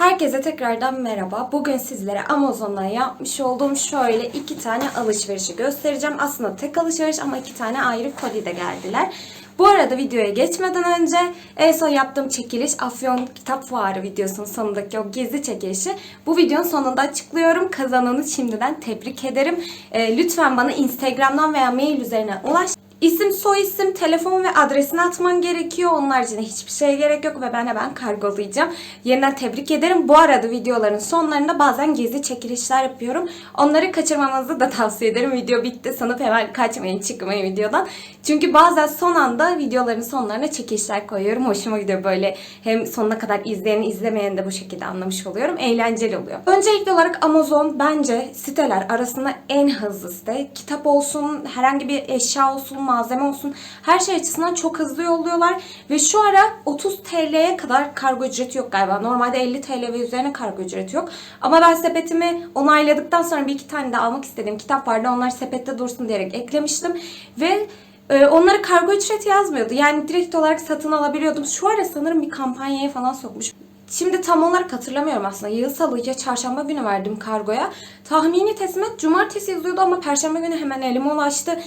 Herkese tekrardan merhaba. Bugün sizlere Amazon'dan yapmış olduğum şöyle iki tane alışverişi göstereceğim. Aslında tek alışveriş ama iki tane ayrı koli de geldiler. Bu arada videoya geçmeden önce en son yaptığım çekiliş Afyon Kitap Fuarı videosunun sonundaki o gezi çekilişi bu videonun sonunda açıklıyorum. Kazananı şimdiden tebrik ederim. Ee, lütfen bana Instagram'dan veya mail üzerinden ulaş. İsim, soy isim, telefon ve adresini atman gerekiyor. Onun haricinde hiçbir şeye gerek yok ve ben hemen kargolayacağım. Yeniden tebrik ederim. Bu arada videoların sonlarında bazen gezi çekilişler yapıyorum. Onları kaçırmamanızı da tavsiye ederim. Video bitti sanıp hemen kaçmayın, çıkmayın videodan. Çünkü bazen son anda videoların sonlarına çekilişler koyuyorum. Hoşuma gidiyor böyle. Hem sonuna kadar izleyeni izlemeyen de bu şekilde anlamış oluyorum. Eğlenceli oluyor. Öncelikli olarak Amazon bence siteler arasında en hızlı site. Kitap olsun, herhangi bir eşya olsun, malzeme olsun her şey açısından çok hızlı yolluyorlar. Ve şu ara 30 TL'ye kadar kargo ücreti yok galiba. Normalde 50 TL ve üzerine kargo ücreti yok. Ama ben sepetimi onayladıktan sonra bir iki tane de almak istediğim kitap vardı. Onlar sepette dursun diyerek eklemiştim. Ve ee, onlara kargo ücreti yazmıyordu. Yani direkt olarak satın alabiliyordum. Şu ara sanırım bir kampanyaya falan sokmuş. Şimdi tam olarak hatırlamıyorum aslında. Yıl salı ya çarşamba günü verdim kargoya. Tahmini teslimat cumartesi yazıyordu ama perşembe günü hemen elime ulaştı.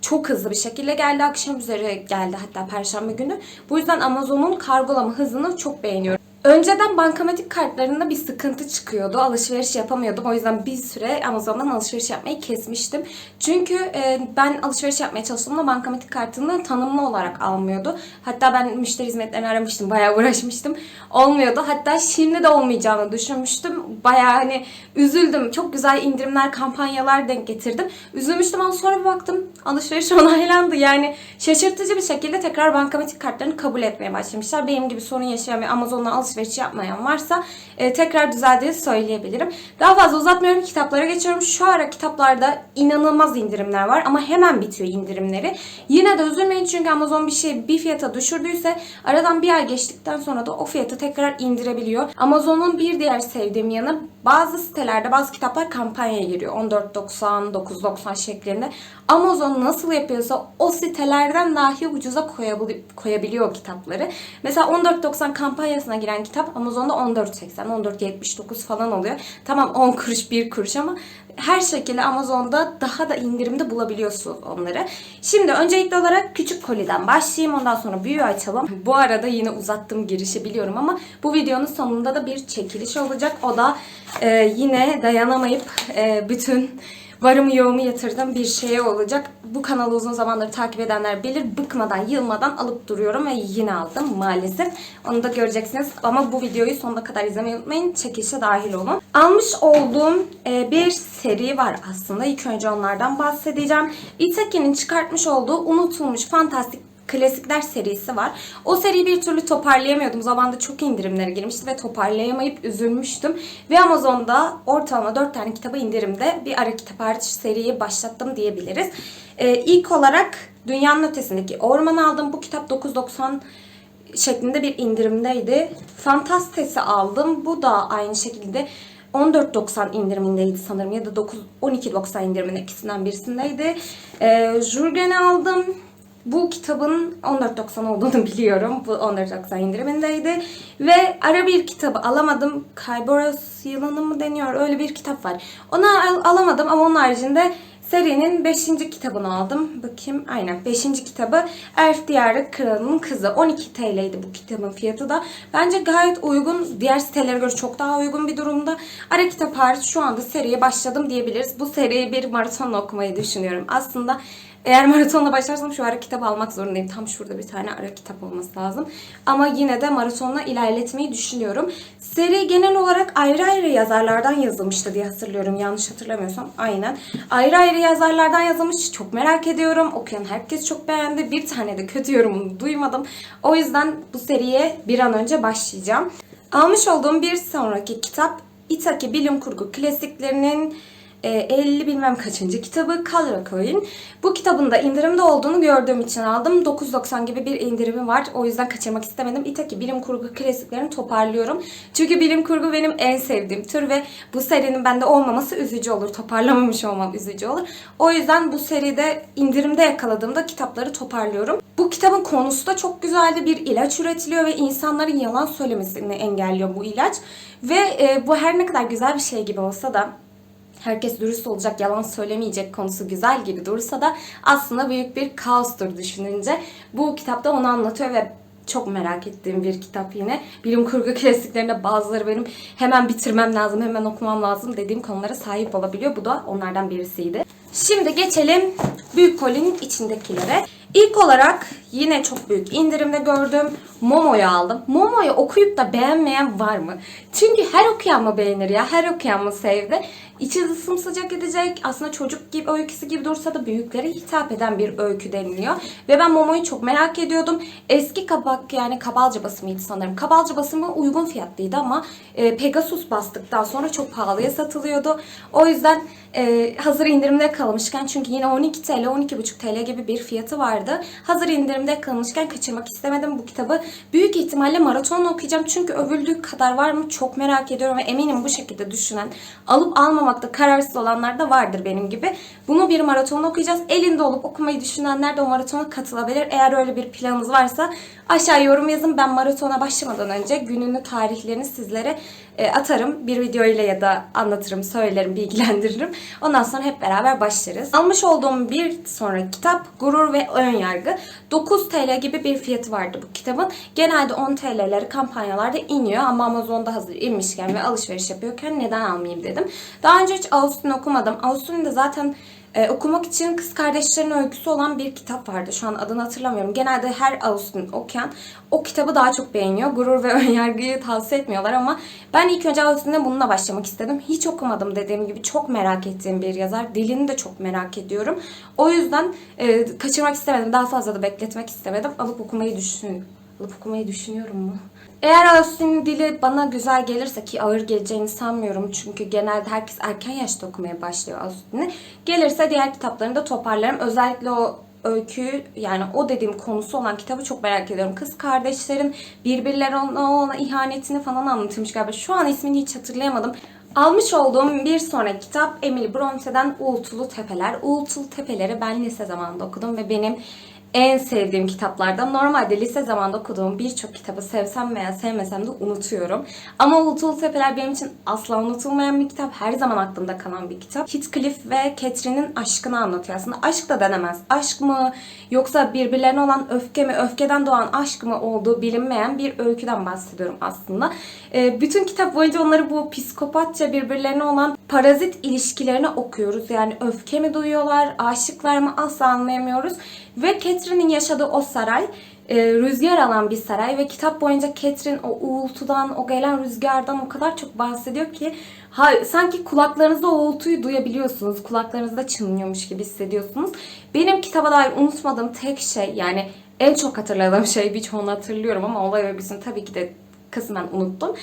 Çok hızlı bir şekilde geldi. Akşam üzeri geldi hatta perşembe günü. Bu yüzden Amazon'un kargolama hızını çok beğeniyorum. Önceden bankamatik kartlarında bir sıkıntı çıkıyordu. Alışveriş yapamıyordum. O yüzden bir süre Amazon'dan alışveriş yapmayı kesmiştim. Çünkü e, ben alışveriş yapmaya çalıştığımda bankamatik kartını tanımlı olarak almıyordu. Hatta ben müşteri hizmetlerini aramıştım. Bayağı uğraşmıştım. Olmuyordu. Hatta şimdi de olmayacağını düşünmüştüm. Bayağı hani üzüldüm. Çok güzel indirimler, kampanyalar denk getirdim. Üzülmüştüm ama sonra bir baktım alışveriş onaylandı. Yani şaşırtıcı bir şekilde tekrar bankamatik kartlarını kabul etmeye başlamışlar. Benim gibi sorun yaşayan ve Amazon'dan alışveriş yapmayan varsa e, tekrar düzeldiğini söyleyebilirim. Daha fazla uzatmıyorum. Kitaplara geçiyorum. Şu ara kitaplarda inanılmaz indirimler var ama hemen bitiyor indirimleri. Yine de üzülmeyin çünkü Amazon bir şey bir fiyata düşürdüyse aradan bir ay geçtikten sonra da o fiyatı tekrar indirebiliyor. Amazon'un bir diğer sevdiğim yanı bazı sitelerde bazı kitaplar kampanyaya giriyor. 14.90, 9.90 şeklinde. Amazon nasıl yapıyorsa o sitelerden dahi ucuza koyabili- koyabiliyor kitapları. Mesela 14.90 kampanyasına giren kitap Amazon'da 14.80, 14.79 falan oluyor. Tamam 10 kuruş 1 kuruş ama her şekilde Amazon'da daha da indirimde bulabiliyorsunuz onları. Şimdi öncelikli olarak küçük koliden başlayayım. Ondan sonra büyüğü açalım. Bu arada yine uzattım girişi biliyorum ama bu videonun sonunda da bir çekiliş olacak. O da e, yine dayanamayıp e, bütün varımı yoğumu yatırdığım bir şeye olacak. Bu kanalı uzun zamandır takip edenler bilir. Bıkmadan, yılmadan alıp duruyorum ve yine aldım maalesef. Onu da göreceksiniz. Ama bu videoyu sonuna kadar izlemeyi unutmayın. Çekilişe dahil olun. Almış olduğum e, bir seri var aslında. İlk önce onlardan bahsedeceğim. Itaki'nin çıkartmış olduğu unutulmuş fantastik klasikler serisi var. O seriyi bir türlü toparlayamıyordum. Zamanında çok indirimlere girmişti ve toparlayamayıp üzülmüştüm. Ve Amazon'da ortalama 4 tane kitabı indirimde bir ara kitap hariç seriyi başlattım diyebiliriz. Ee, ilk olarak Dünyanın Ötesindeki Orman'ı aldım. Bu kitap 9.90 şeklinde bir indirimdeydi. Fantastes'i aldım. Bu da aynı şekilde 14.90 indirimindeydi sanırım ya da 9 12.90 indiriminde ikisinden birisindeydi. Ee, Jurgen'i aldım. Bu kitabın 14.90 olduğunu biliyorum. Bu 14.90 indirimindeydi. Ve ara bir kitabı alamadım. Kayboros yılanı mı deniyor? Öyle bir kitap var. Onu al- alamadım ama onun haricinde serinin 5. kitabını aldım. Bakayım aynen 5. kitabı Elf Diyarı Kralı'nın Kızı. 12 TL'ydi bu kitabın fiyatı da. Bence gayet uygun. Diğer sitelere göre çok daha uygun bir durumda. Ara kitap hariç şu anda seriye başladım diyebiliriz. Bu seriyi bir maratonla okumayı düşünüyorum. Aslında eğer maratonla başlarsam şu ara kitap almak zorundayım. Tam şurada bir tane ara kitap olması lazım. Ama yine de maratonla ilerletmeyi düşünüyorum. Seri genel olarak ayrı ayrı yazarlardan yazılmıştı diye hatırlıyorum. Yanlış hatırlamıyorsam. Aynen. Ayrı ayrı yazarlardan yazılmış. Çok merak ediyorum. Okuyan herkes çok beğendi. Bir tane de kötü yorumunu duymadım. O yüzden bu seriye bir an önce başlayacağım. Almış olduğum bir sonraki kitap Itaki Bilim Kurgu klasiklerinin 50 bilmem kaçıncı kitabı Color Coin. Bu kitabın da indirimde olduğunu gördüğüm için aldım. 9.90 gibi bir indirimi var. O yüzden kaçırmak istemedim. İtaki bilim kurgu klasiklerini toparlıyorum. Çünkü bilim kurgu benim en sevdiğim tür ve bu serinin bende olmaması üzücü olur. Toparlamamış olmam üzücü olur. O yüzden bu seride indirimde yakaladığımda kitapları toparlıyorum. Bu kitabın konusu da çok güzeldi. Bir ilaç üretiliyor ve insanların yalan söylemesini engelliyor bu ilaç. Ve e, bu her ne kadar güzel bir şey gibi olsa da herkes dürüst olacak, yalan söylemeyecek konusu güzel gibi dursa da aslında büyük bir kaostur düşününce. Bu kitapta onu anlatıyor ve çok merak ettiğim bir kitap yine. Bilim kurgu klasiklerinde bazıları benim hemen bitirmem lazım, hemen okumam lazım dediğim konulara sahip olabiliyor. Bu da onlardan birisiydi. Şimdi geçelim Büyük Kolinin içindekilere. İlk olarak yine çok büyük indirimde gördüm. Momo'yu aldım. Momo'yu okuyup da beğenmeyen var mı? Çünkü her okuyan mı beğenir ya? Her okuyan mı sevdi? İçi sımsıcak edecek. Aslında çocuk gibi öyküsü gibi dursa da büyüklere hitap eden bir öykü deniliyor. Ve ben Momo'yu çok merak ediyordum. Eski kabak yani Kabalca basımıydı sanırım. Kabalca basımı uygun fiyatlıydı ama e, Pegasus bastıktan sonra çok pahalıya satılıyordu. O yüzden e, hazır indirimde kalmışken çünkü yine 12 TL, 12,5 TL gibi bir fiyatı vardı. Hazır indirimde kalmışken kaçırmak istemedim bu kitabı. Büyük ihtimalle maratonla okuyacağım çünkü övüldüğü kadar var mı çok merak ediyorum ve eminim bu şekilde düşünen, alıp almamakta kararsız olanlar da vardır benim gibi. Bunu bir maratonla okuyacağız. Elinde olup okumayı düşünenler de o maratona katılabilir. Eğer öyle bir planınız varsa aşağı yorum yazın. Ben maratona başlamadan önce gününü, tarihlerini sizlere e, atarım. Bir video ile ya da anlatırım, söylerim, bilgilendiririm. Ondan sonra hep beraber başlarız. Almış olduğum bir sonraki kitap Gurur ve Önyargı. 9 TL gibi bir fiyatı vardı bu kitabın. Genelde 10 TL'leri kampanyalarda iniyor ama Amazon'da hazır inmişken ve alışveriş yapıyorken neden almayayım dedim. Daha önce hiç Austin okumadım. Austin'i de zaten ee, okumak için kız kardeşlerin öyküsü olan bir kitap vardı. Şu an adını hatırlamıyorum. Genelde her Austin okuyan o kitabı daha çok beğeniyor. Gurur ve Önyargı'yı tavsiye etmiyorlar ama ben ilk önce Austin'de bununla başlamak istedim. Hiç okumadım dediğim gibi. Çok merak ettiğim bir yazar. Dilini de çok merak ediyorum. O yüzden e, kaçırmak istemedim. Daha fazla da bekletmek istemedim. Alıp okumayı düşün alıp okumayı düşünüyorum mu? Eğer Austin'in dili bana güzel gelirse ki ağır geleceğini sanmıyorum. Çünkü genelde herkes erken yaşta okumaya başlıyor Austin'i. Gelirse diğer kitaplarını da toparlarım. Özellikle o öyküyü yani o dediğim konusu olan kitabı çok merak ediyorum. Kız kardeşlerin birbirlerine olan ihanetini falan anlatılmış galiba. Şu an ismini hiç hatırlayamadım. Almış olduğum bir sonraki kitap Emily Bronte'den Uğultulu Tepeler. Uğultulu Tepeleri ben lise zamanında okudum ve benim en sevdiğim kitaplardan. Normalde lise zamanında okuduğum birçok kitabı sevsem veya sevmesem de unutuyorum. Ama Uğultulu Tepeler benim için asla unutulmayan bir kitap. Her zaman aklımda kalan bir kitap. Heathcliff ve Catherine'in aşkını anlatıyor aslında. Aşk da denemez. Aşk mı yoksa birbirlerine olan öfke mi, öfkeden doğan aşk mı olduğu bilinmeyen bir öyküden bahsediyorum aslında. Ee, bütün kitap boyunca onları bu psikopatça birbirlerine olan parazit ilişkilerini okuyoruz. Yani öfke mi duyuyorlar, aşıklar mı asla anlayamıyoruz. Ve Catherine'in yaşadığı o saray e, rüzgar alan bir saray ve kitap boyunca Catherine o uğultudan, o gelen rüzgardan o kadar çok bahsediyor ki ha, sanki kulaklarınızda o uğultuyu duyabiliyorsunuz. Kulaklarınızda çınlıyormuş gibi hissediyorsunuz. Benim kitaba dair unutmadığım tek şey yani en çok hatırladığım şey birçoğunu hatırlıyorum ama olay örgüsünü tabii ki de kısmen unuttum.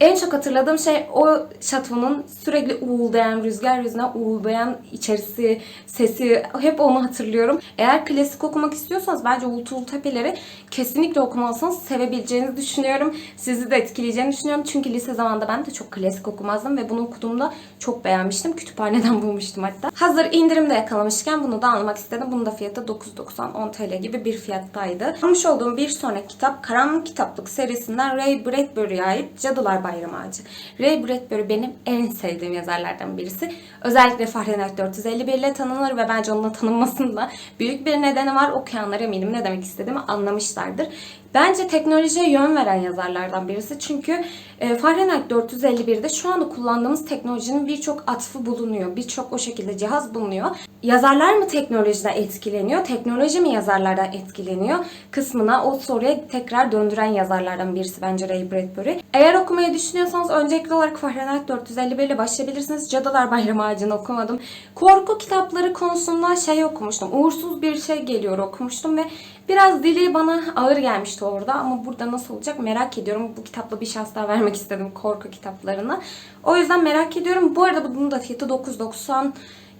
En çok hatırladığım şey o şatonun sürekli uğuldayan, rüzgar yüzüne uğuldayan içerisi, sesi hep onu hatırlıyorum. Eğer klasik okumak istiyorsanız bence Uğultulu Tepeleri kesinlikle okumalısınız. Sevebileceğinizi düşünüyorum. Sizi de etkileyeceğini düşünüyorum. Çünkü lise zamanında ben de çok klasik okumazdım ve bunu okuduğumda çok beğenmiştim. Kütüphaneden bulmuştum hatta. Hazır indirimde yakalamışken bunu da almak istedim. Bunun da fiyatı 9.90 10 TL gibi bir fiyattaydı. Almış olduğum bir sonraki kitap Karanlık Kitaplık serisinden Ray Bradbury'e ait Cadılar Bayram Ağacı. Ray Bradbury benim en sevdiğim yazarlardan birisi. Özellikle Fahrenheit 451 ile tanınır ve bence onunla tanınmasında büyük bir nedeni var. Okuyanlar eminim ne demek istediğimi anlamışlardır. Bence teknolojiye yön veren yazarlardan birisi. Çünkü e, Fahrenheit 451'de şu anda kullandığımız teknolojinin birçok atfı bulunuyor. Birçok o şekilde cihaz bulunuyor. Yazarlar mı teknolojiden etkileniyor? Teknoloji mi yazarlardan etkileniyor? Kısmına o soruya tekrar döndüren yazarlardan birisi bence Ray Bradbury. Eğer okumayı düşünüyorsanız öncelikli olarak Fahrenheit 451 ile başlayabilirsiniz. Cadılar Bayramı Ağacı'nı okumadım. Korku kitapları konusunda şey okumuştum. Uğursuz bir şey geliyor okumuştum ve Biraz dili bana ağır gelmişti orada ama burada nasıl olacak merak ediyorum. Bu kitapla bir şans daha vermek istedim korku kitaplarına. O yüzden merak ediyorum. Bu arada bunun da fiyatı 9.90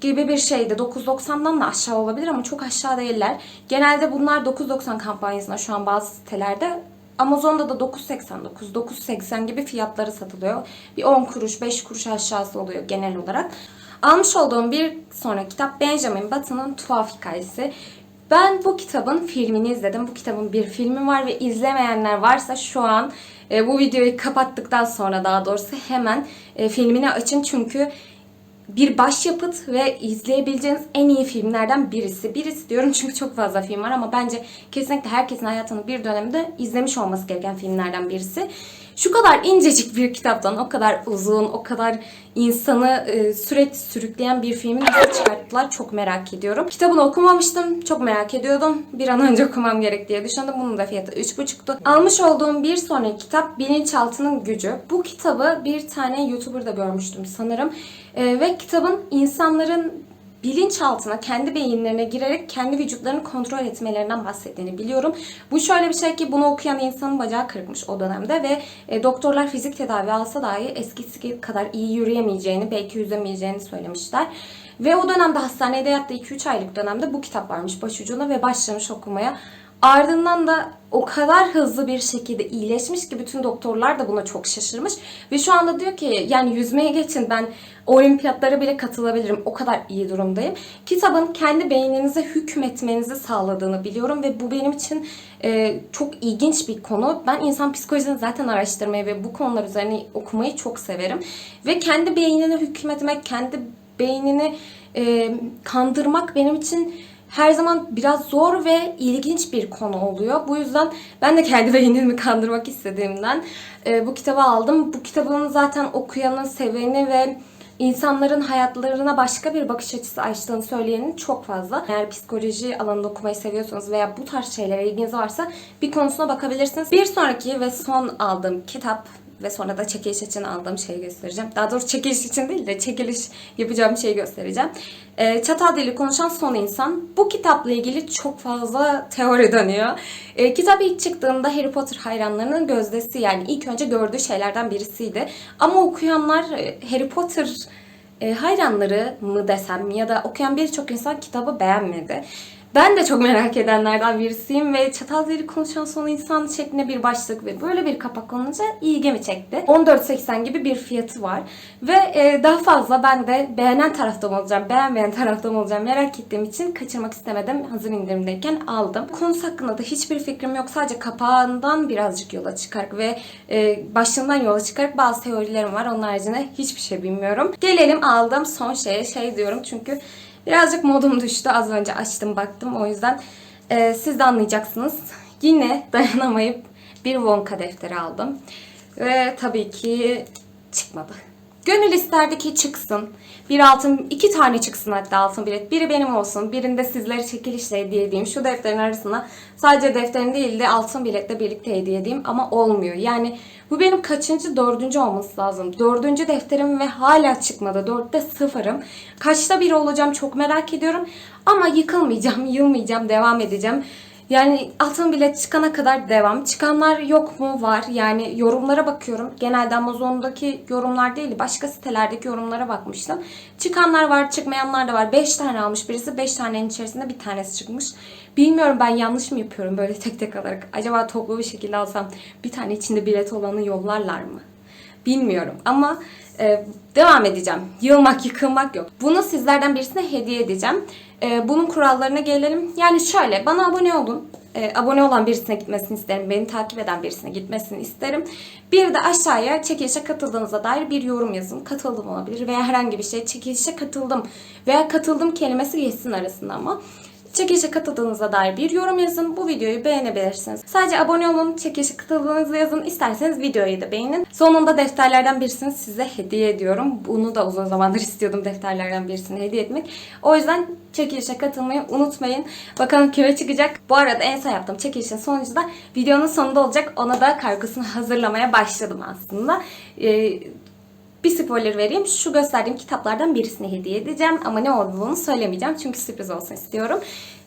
gibi bir şeydi. 9.90'dan da aşağı olabilir ama çok aşağı değiller. Genelde bunlar 9.90 kampanyasında şu an bazı sitelerde. Amazon'da da 9.89, 9.80 gibi fiyatları satılıyor. Bir 10 kuruş, 5 kuruş aşağısı oluyor genel olarak. Almış olduğum bir sonraki kitap Benjamin Button'ın Tuhaf Hikayesi. Ben bu kitabın filmini izledim. Bu kitabın bir filmi var ve izlemeyenler varsa şu an e, bu videoyu kapattıktan sonra daha doğrusu hemen e, filmini açın çünkü bir başyapıt ve izleyebileceğiniz en iyi filmlerden birisi. Birisi diyorum çünkü çok fazla film var ama bence kesinlikle herkesin hayatının bir döneminde izlemiş olması gereken filmlerden birisi. Şu kadar incecik bir kitaptan o kadar uzun, o kadar insanı e, sürekli sürükleyen bir filmi nasıl çıkarttılar çok merak ediyorum. Kitabını okumamıştım, çok merak ediyordum. Bir an önce okumam gerek diye düşündüm. Bunun da fiyatı 3,5'tu. Almış olduğum bir sonraki kitap Bilinçaltının Gücü. Bu kitabı bir tane YouTuber'da görmüştüm sanırım. E, ve kitabın insanların bilinçaltına, kendi beyinlerine girerek kendi vücutlarını kontrol etmelerinden bahsettiğini biliyorum. Bu şöyle bir şey ki bunu okuyan insanın bacağı kırıkmış o dönemde ve e, doktorlar fizik tedavi alsa dahi eskisi kadar iyi yürüyemeyeceğini, belki yüzemeyeceğini söylemişler. Ve o dönemde hastanede yattığı 2-3 aylık dönemde bu kitap varmış başucuna ve başlamış okumaya. Ardından da o kadar hızlı bir şekilde iyileşmiş ki bütün doktorlar da buna çok şaşırmış. Ve şu anda diyor ki yani yüzmeye geçin ben olimpiyatlara bile katılabilirim. O kadar iyi durumdayım. Kitabın kendi beyninize hükmetmenizi sağladığını biliyorum ve bu benim için e, çok ilginç bir konu. Ben insan psikolojisini zaten araştırmayı ve bu konular üzerine okumayı çok severim. Ve kendi beynine hükmetmek, kendi beynini e, kandırmak benim için her zaman biraz zor ve ilginç bir konu oluyor. Bu yüzden ben de kendi beynimi kandırmak istediğimden e, bu kitabı aldım. Bu kitabın zaten okuyanı, seveni ve insanların hayatlarına başka bir bakış açısı açtığını söyleyenin çok fazla. Eğer psikoloji alanında okumayı seviyorsanız veya bu tarz şeylere ilginiz varsa bir konusuna bakabilirsiniz. Bir sonraki ve son aldığım kitap ve sonra da çekiliş için aldığım şeyi göstereceğim. Daha doğrusu çekiliş için değil de çekiliş yapacağım şeyi göstereceğim. Ee, Çatal Dili Konuşan Son İnsan. Bu kitapla ilgili çok fazla teori dönüyor. Ee, kitap ilk çıktığında Harry Potter hayranlarının gözdesi yani ilk önce gördüğü şeylerden birisiydi. Ama okuyanlar e, Harry Potter e, hayranları mı desem ya da okuyan birçok insan kitabı beğenmedi. Ben de çok merak edenlerden birisiyim ve çatal dili konuşan son insan şeklinde bir başlık ve böyle bir kapak konunca ilgimi çekti. 14.80 gibi bir fiyatı var ve e, daha fazla ben de beğenen tarafta mı olacağım, beğenmeyen tarafta mı olacağım merak ettiğim için kaçırmak istemedim. Hazır indirimdeyken aldım. Konusu hakkında da hiçbir fikrim yok. Sadece kapağından birazcık yola çıkarak ve e, başlığından yola çıkarak bazı teorilerim var. Onun haricinde hiçbir şey bilmiyorum. Gelelim aldım son şeye şey diyorum çünkü Birazcık modum düştü. Az önce açtım baktım. O yüzden e, siz de anlayacaksınız. Yine dayanamayıp bir Wonka defteri aldım. Ve tabii ki çıkmadı. Gönül isterdi ki çıksın. Bir altın, iki tane çıksın hatta altın bilet. Biri benim olsun, birinde sizlere çekilişle hediye edeyim. Şu defterin arasına sadece defterin değil de altın biletle birlikte hediye edeyim. Ama olmuyor. Yani bu benim kaçıncı, dördüncü olması lazım. Dördüncü defterim ve hala çıkmadı. Dörtte sıfırım. Kaçta bir olacağım çok merak ediyorum. Ama yıkılmayacağım, yılmayacağım, devam edeceğim. Yani altın bilet çıkana kadar devam. Çıkanlar yok mu? Var. Yani yorumlara bakıyorum. Genelde Amazon'daki yorumlar değil, başka sitelerdeki yorumlara bakmıştım. Çıkanlar var, çıkmayanlar da var. 5 tane almış birisi. 5 tanenin içerisinde bir tanesi çıkmış. Bilmiyorum ben yanlış mı yapıyorum böyle tek tek alarak. Acaba toplu bir şekilde alsam bir tane içinde bilet olanı yollarlar mı? Bilmiyorum ama e, devam edeceğim. Yılmak, yıkılmak yok. Bunu sizlerden birisine hediye edeceğim. E, bunun kurallarına gelelim. Yani şöyle bana abone olun. E, abone olan birisine gitmesini isterim. Beni takip eden birisine gitmesini isterim. Bir de aşağıya çekilişe katıldığınıza dair bir yorum yazın. Katıldım olabilir veya herhangi bir şey. Çekilişe katıldım veya katıldım kelimesi geçsin arasında ama. Çekilişe katıldığınıza dair bir yorum yazın. Bu videoyu beğenebilirsiniz. Sadece abone olun, çekilişe katıldığınızı yazın. İsterseniz videoyu da beğenin. Sonunda defterlerden birisini size hediye ediyorum. Bunu da uzun zamandır istiyordum defterlerden birisini hediye etmek. O yüzden çekilişe katılmayı unutmayın. Bakalım kime çıkacak. Bu arada en son yaptığım çekilişin sonucu da videonun sonunda olacak. Ona da kargosunu hazırlamaya başladım aslında. Ee, Bir spoiler vereyim. Şu gösterdiğim kitaplardan birisini hediye edeceğim. Ama ne olduğunu söylemeyeceğim. Çünkü sürpriz olsun istiyorum.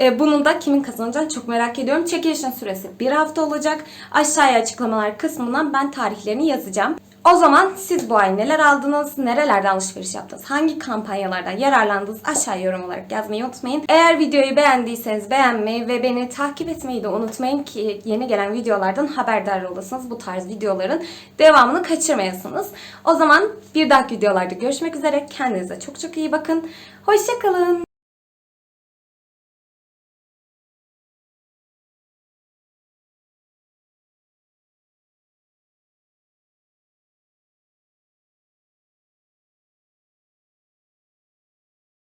Ee, bunun da kimin kazanacağını çok merak ediyorum. Çekilişin süresi bir hafta olacak. Aşağıya açıklamalar kısmından ben tarihlerini yazacağım. O zaman siz bu ay neler aldınız, nerelerden alışveriş yaptınız, hangi kampanyalardan yararlandınız aşağıya yorum olarak yazmayı unutmayın. Eğer videoyu beğendiyseniz beğenmeyi ve beni takip etmeyi de unutmayın ki yeni gelen videolardan haberdar olasınız. Bu tarz videoların devamını kaçırmayasınız. O zaman bir dahaki videolarda görüşmek üzere. Kendinize çok çok iyi bakın. Hoşçakalın.